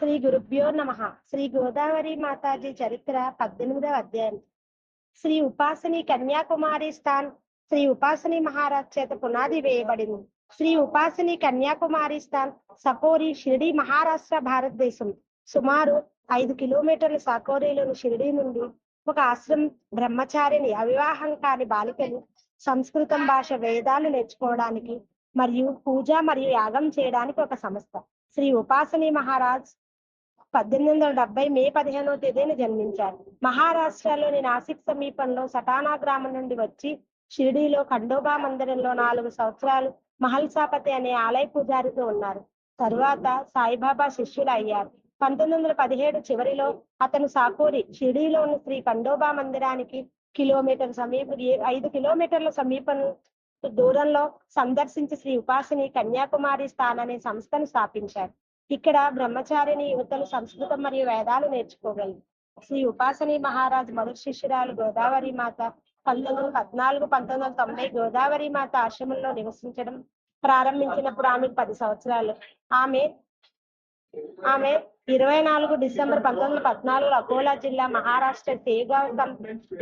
శ్రీ గురుభ్యో నమ. శ్రీ గోదావరి మాతాజీ చరిత్ర పద్దెనిమిదవ అధ్యాయం. శ్రీ ఉపాసని కన్యాకుమారి స్థాన్ శ్రీ ఉపాసని మహారాజ్ చేత పునాది వేయబడింది శ్రీ ఉపాసని కన్యాకుమారి స్థాన్ సకోరి షిరిడి మహారాష్ట్ర భారతదేశం. సుమారు ఐదు కిలోమీటర్ల సకోరిలోని షిరిడి నుండి ఒక ఆశ్రమం బ్రహ్మచారిని అవివాహం కాని బాలికలు సంస్కృతం భాష వేదాలు నేర్చుకోవడానికి మరియు పూజ మరియు యాగం చేయడానికి ఒక సంస్థ. శ్రీ ఉపాసని మహారాజ్ పద్దెనిమిది వందల డెబ్బై మే పదిహేనవ తేదీన జన్మించారు. మహారాష్ట్రలోని నాసిక్ సమీపంలో సటానా గ్రామం నుండి వచ్చి షిరిడీలో ఖండోబా మందిరంలో నాలుగు సంవత్సరాలు మహల్సాపతి అనే ఆలయ పూజారితో ఉన్నారు. తరువాత సాయిబాబా శిష్యులు అయ్యారు. పంతొమ్మిది వందల పదిహేడు చివరిలో అతను సాకూరి షిరిడీలోని శ్రీ ఖండోబా మందిరానికి కిలోమీటర్ సమీప ఐదు కిలోమీటర్ల సమీపం దూరంలో సందర్శించి శ్రీ ఉపాసిని కన్యాకుమారి స్థాన్ అనే సంస్థను స్థాపించారు. ఇక్కడ బ్రహ్మచారిని యువతలు సంస్కృతం మరియు వేదాలు నేర్చుకోగలరు. శ్రీ ఉపాసని మహారాజ్ మొదటి శిష్యురాలు గోదావరి మాత పంతొమ్మిది వందల పద్నాలుగు పంతొమ్మిది వందల తొంభై గోదావరి మాత ఆశ్రమంలో నివసించడం ప్రారంభించినప్పుడు ఆమెకు పది సంవత్సరాలు. ఆమె ఆమె ఇరవై నాలుగు డిసెంబర్ పంతొమ్మిది వందల పద్నాలుగు అకోలా జిల్లా మహారాష్ట్ర తేగావ్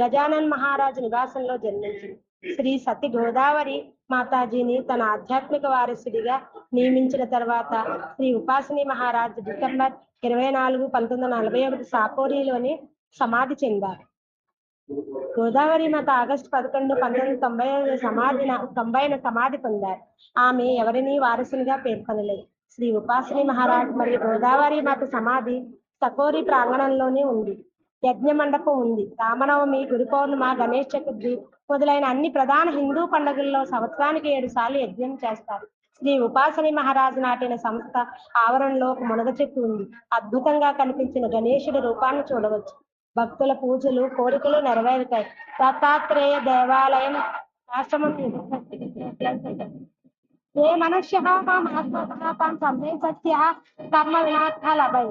గజానన్ మహారాజు నివాసంలో జన్మించింది. శ్రీ సతి గోదావరి మాతాజీని తన ఆధ్యాత్మిక వారసుడిగా నియమించిన తర్వాత శ్రీ ఉపాసిని మహారాజ్ డిసెంబర్ ఇరవై నాలుగు పంతొమ్మిది వందల నలభై ఒకటి సాపోరిలోని సమాధి చెందారు. గోదావరి మాత ఆగస్టు పదకొండు పంతొమ్మిది వందల తొంభై సమాధిన తొంభైన సమాధి పొందారు. ఆమె ఎవరిని వారసునిగా పేర్కొనలేదు. శ్రీ ఉపాసిని మహారాజ్ మరియు గోదావరి మాత సమాధి సకోరి ప్రాంగణంలోనే ఉంది. యజ్ఞ మండపం ఉంది. రామనవమి గురు పౌర్ణిమ గణేష్ చతుర్థి మొదలైన అన్ని ప్రధాన హిందూ పండుగల్లో సంవత్సరానికి ఏడు సార్లు యజ్ఞం చేస్తారు. శ్రీ ఉపాసని మహారాజు నాటిన సంస్థ ఆవరణలో ఒక మునగ చెట్టు ఉంది. అద్భుతంగా కనిపించిన గణేశుడి రూపాన్ని చూడవచ్చు. భక్తుల పూజలు కోరికలు నెరవేరుతాయి. దత్తాత్రేయ దేవాలయం ఆశ్రమం ये मनुष्य मात्मा सत्या कर्म विनाथ लभे